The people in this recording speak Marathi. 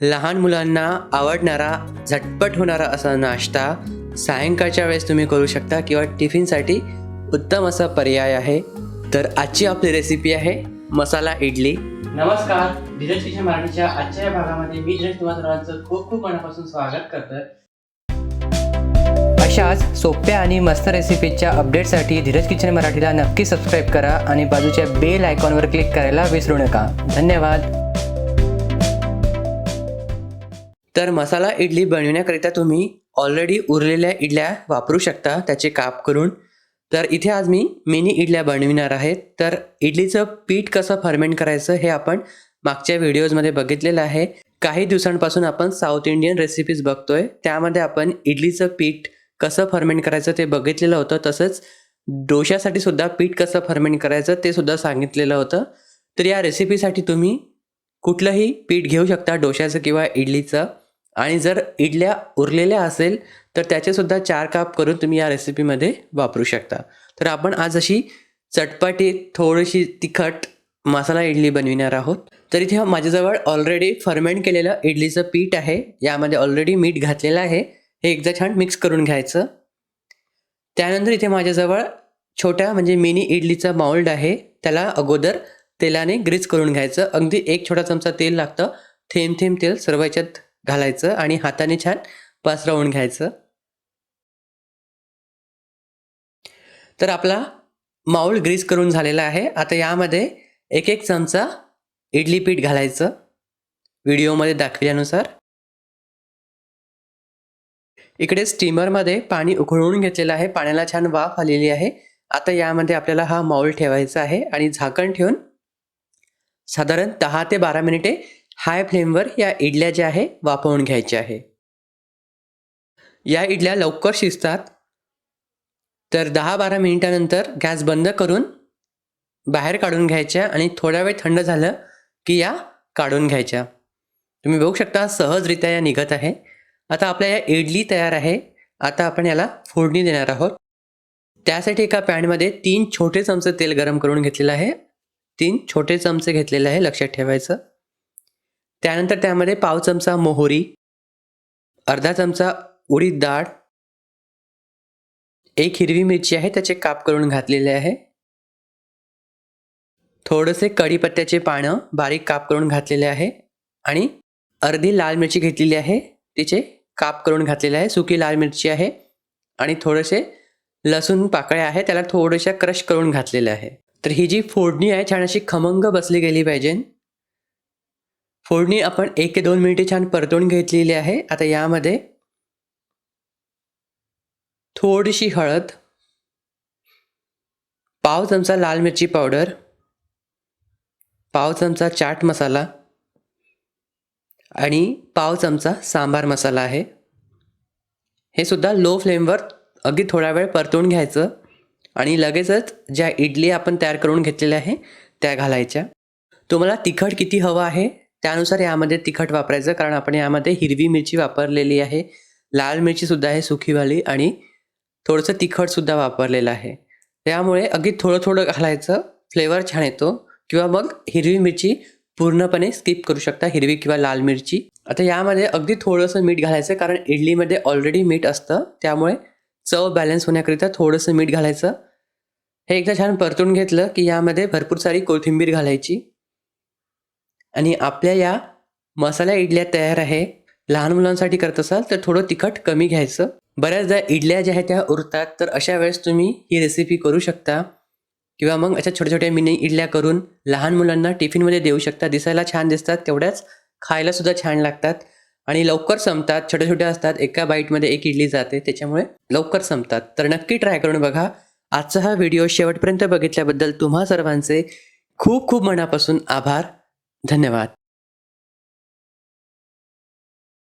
लहान मुलांना आवडणारा झटपट होणारा असा नाश्ता सायंकाळच्या वेळेस तुम्ही करू शकता किंवा टिफिनसाठी उत्तम असा पर्याय आहे. तर आजची आपली रेसिपी आहे मसाला इडली. नमस्कार धीरज किशन मराठीच्या आजच्या या भागामध्ये मी धीरज तुम्हा सर्वांचं खूप खूप मनापासून स्वागत करतोय. अशाच सोप्या आणि मस्त रेसिपीच्या अपडेटसाठी धीरज किचन मराठीला नक्की सबस्क्राईब करा आणि बाजूच्या बेल आयकॉनवर क्लिक करायला विसरू नका. धन्यवाद. तर मसाला इडली बनवण्याकरिता तुम्ही ऑलरेडी उरलेल्या इडल्या वापरू शकता त्याचे काप करून. तर इथे आज मी मिनी इडल्या बनविणार आहेत तर इडलीचं पीठ कसं फर्मेंट करायचं हे आपण मागच्या व्हिडिओजमध्ये बघितलेलं आहे. काही दिवसांपासून आपण साऊथ इंडियन रेसिपीज बघतोय. त्यामध्ये आपण इडलीचं पीठ कसं फर्मेंट करायचं ते बघितलेलं होतं. तसंच डोशासाठी सुद्धा पीठ कसं फर्मेंट करायचं ते सुद्धा सांगितलेलं होतं. तर या रेसिपीसाठी तुम्ही कुठलंही पीठ घेऊ शकता डोशाचं किंवा इडलीचं. आणि जर इडल्या उरलेल्या असेल तर त्याचेसुद्धा चार काप करून तुम्ही या रेसिपीमध्ये वापरू शकता. तर आपण आज अशी चटपटी थोडीशी तिखट मसाला इडली बनविणार आहोत. तर इथे माझ्याजवळ ऑलरेडी फर्मेंट केलेलं इडलीचं पीठ आहे. यामध्ये ऑलरेडी मीठ घातलेलं आहे. हे एकदा छान मिक्स करून घ्यायचं. त्यानंतर इथे माझ्याजवळ छोट्या म्हणजे मिनी इडलीचा माउल्ड आहे. त्याला अगोदर तेलाने ग्रीस करून घ्यायचं. अगदी एक छोटा चमचा तेल लागतं. थेंब थेंब तेल सर्व याच्यात घालायचं आणि हाताने छान पसरवून घ्यायचं. तर आपला माऊल ग्रीस करून झालेला आहे. आता यामध्ये एक एक चमचा इडली पीठ घालायचं. व्हिडिओमध्ये दाखवल्यानुसार. इकडे स्टीमरमध्ये पाणी उकळून घेतलेलं आहे. पाण्याला छान वाफ आलेली आहे. आता यामध्ये आपल्याला हा माऊल ठेवायचा आहे आणि झाकण ठेवून साधारण दहा ते बारा मिनिटे हाय फ्लेमवर या इडल्या ज्या आहे वापरून घ्यायच्या आहे. या इडल्या लवकर शिजतात. तर दहा बारा मिनिटानंतर गॅस बंद करून बाहेर काढून घ्यायच्या आणि थोडा वेळ थंड झालं की या काढून घ्यायच्या. तुम्ही बघू शकता सहजरित्या या निघत आहे. आता आपल्या या इडली तयार आहे. आता आपण याला फोडणी देणार आहोत. त्यासाठी एका पॅनमध्ये तीन छोटे चमचे तेल गरम करून घेतलेलं आहे. तीन छोटे चमचे घेतलेले आहे लक्षात ठेवायचं. त्यानंतर त्यामध्ये पाव चमचा मोहरी अर्धा चमचा उडीद डाळ एक हिरवी मिरची आहे त्याचे काप करून घातलेले आहे. थोडेसे कढीपत्त्याचे पानं बारीक काप करून घातलेले आहे आणि अर्धी लाल मिरची घेतलेली आहे तिचे काप करून घातलेले आहे सुकी लाल मिरची आहे आणि थोडेसे लसूण पाकळ्या आहे त्याला थोड्याशा क्रश करून घातलेले आहे. तर ही जी फोडणी आहे छान अशी खमंग बसली गेली पाहिजे. फोडणी आपण एक ते दोन मिनिटे छान परतून घेतलेली आहे. आता यामध्ये थोडीशी हळद पाव चमचा लाल मिरची पावडर पाव चमचा चाट मसाला आणि पाव चमचा सांबार मसाला आहे. हे सुद्धा लो फ्लेमवर अगदी थोडा वेळ परतून घ्यायचं आणि लगेचच ज्या इडली आपण तयार करून घेतलेल्या आहे त्या घालायच्या. तुम्हाला तिखट किती हवं आहे त्यानुसार यामध्ये तिखट वापरायचं कारण आपण यामध्ये हिरवी मिरची वापरलेली आहे लाल मिरचीसुद्धा आहे सुखीवाली आणि थोडंसं तिखटसुद्धा वापरलेलं आहे. त्यामुळे अगदी थोडं थोडं घालायचं फ्लेवर छान येतो किंवा मग हिरवी मिरची पूर्णपणे स्किप करू शकता हिरवी किंवा लाल मिरची. आता यामध्ये अगदी थोडंसं मीठ घालायचं कारण इडलीमध्ये ऑलरेडी मीठ असतं त्यामुळे चव बॅलन्स होण्याकरिता थोडंसं मीठ घालायचं. हे एकदा छान परतून घेतलं की यामध्ये भरपूर सारी कोथिंबीर घालायची. आणि आपल्या या मसाला इडल्या तयार आहे. लहान मुलांसाठी करत असाल तर थोडं तिखट कमी घ्यायचं. बऱ्याचदा इडल्या ज्या आहेत त्या उरतात तर अशा वेळेस तुम्ही ही रेसिपी करू शकता. किंवा मग अशा छोट्या छोट्या मिनी इडल्या करून लहान मुलांना टिफिनमध्ये देऊ शकता. दिसायला छान दिसतात तेवढ्याच खायला सुद्धा छान लागतात. आणि लवकर संपतात छोट्या छोट्या असतात एका बाईटमध्ये एक इडली जाते त्याच्यामुळे लवकर संपतात. तर नक्की ट्राय करून बघा. आजचा हा व्हिडिओ शेवटपर्यंत बघितल्याबद्दल तुम्हा सर्वांचे खूप खूप मनापासून आभार. धन्यवाद।